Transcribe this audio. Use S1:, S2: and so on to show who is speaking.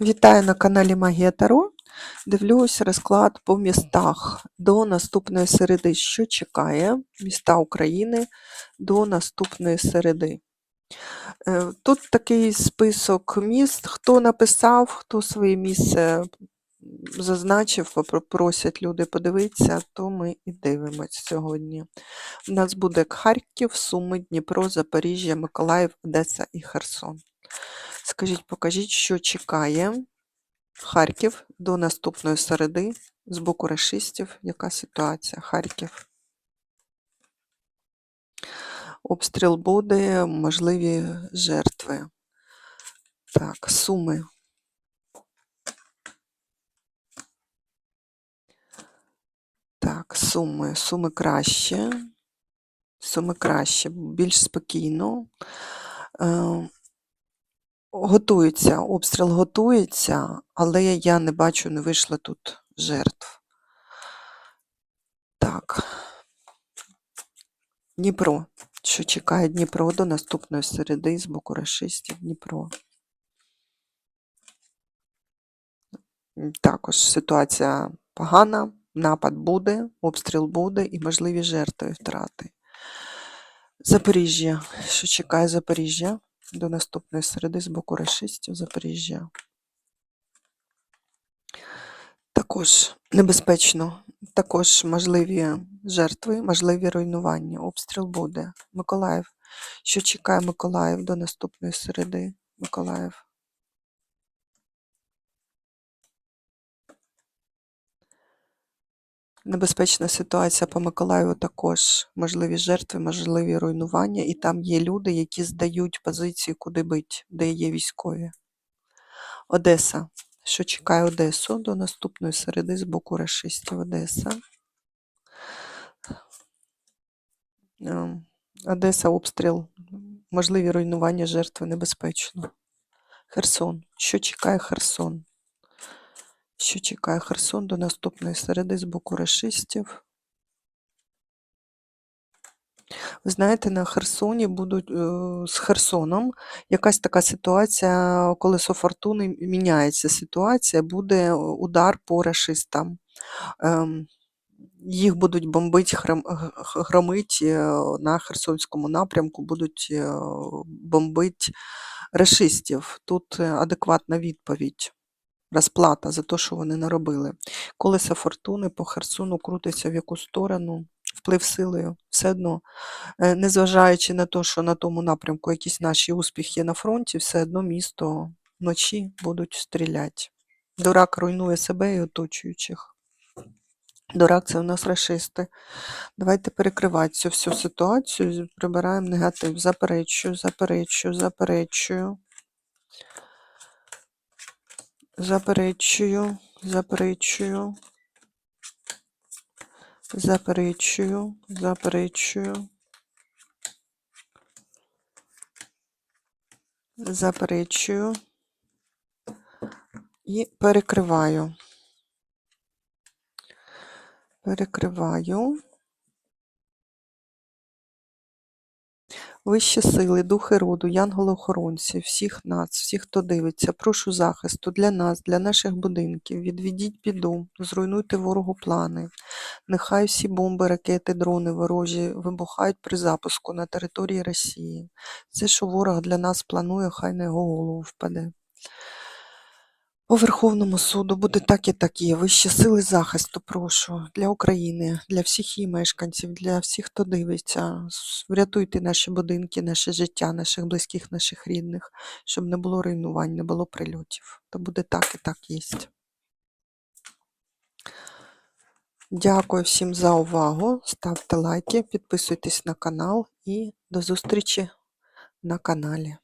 S1: Вітаю на каналі Магія Таро. Дивлюсь розклад по містах до наступної середи. Що чекає міста України до наступної середи? Е, Тут такий список міст, хто написав, хто своє місце зазначив, просять люди подивитися, то ми і дивимось сьогодні. У нас буде Харків, Суми, Дніпро, Запоріжжя, Миколаїв, Одеса і Херсон. Скажіть, покажіть, що чекає Харків до наступної середи з боку рашистів. Яка ситуація? Харків. Обстріл буде, можливі жертви. Так, суми. Так, суми. Суми краще. Суми краще, більш спокійно. Готується, обстріл готується, але я не бачу, не вийшло тут жертв. Так. Дніпро. Що чекає Дніпро до наступної середи з боку рашистів Дніпро. Також ситуація погана, напад буде, обстріл буде і можливі жертви втрати. Запоріжжя. Що чекає Запоріжжя до наступної середи з боку рашистів Запоріжжя. Також небезпечно, також можливі жертви, можливі руйнування. Обстріл буде. Миколаїв. Що чекає Миколаїв до наступної середи? Миколаїв. Небезпечна ситуація по Миколаєву також. Можливі жертви, можливі руйнування, і там є люди, які здають позиції, куди бить, де є військові. Одеса. Що чекає Одесу до наступної середи з боку рашистів Одеса. Ем, Одеса, обстріл, можливі руйнування, жертви небезпечно. Херсон. Що чекає Херсон? Що чекає Херсон до наступної середи з боку рашистів? Ви знаєте, на Херсоні будуть е, з Херсоном якась така ситуація, колесо фортуни міняється ситуація, буде удар по рашистам. Ем, їх будуть бомбити, храм, г- г- громить е, на Херсонському напрямку, будуть е, бомбити рашистів. Тут е, адекватна відповідь. Розплата за те, що вони наробили. Колесо фортуни по Херсону крутиться в яку сторону, вплив силою. Все одно, е, незважаючи на те, що на тому напрямку якісь наші успіхи є на фронті, все одно місто вночі будуть стріляти. Дурак руйнує себе і оточуючих. Дурак це у нас рашисти. Давайте перекривати цю всю ситуацію, прибираємо негатив. Заперечую, заперечую, заперечую. Заперечую, заперечую. Заперечую, заперечую. Заперечую. І перекриваю. Перекриваю. Вищі сили, духи роду, янголи-охоронці, всіх нас, всіх, хто дивиться, прошу захисту для нас, для наших будинків. Відведіть біду, зруйнуйте ворогу плани. Нехай всі бомби, ракети, дрони ворожі вибухають при запуску на території Росії. Все, що ворог для нас планує, хай на його голову впаде. По Верховному суду буде так і так є. Вищі сили захисту, прошу, для України, для всіх її мешканців, для всіх, хто дивиться. Врятуйте наші будинки, наше життя, наших близьких, наших рідних, щоб не було руйнувань, не було прильотів. То буде так і так є. Дякую всім за увагу. Ставте лайки, підписуйтесь на канал і до зустрічі на каналі.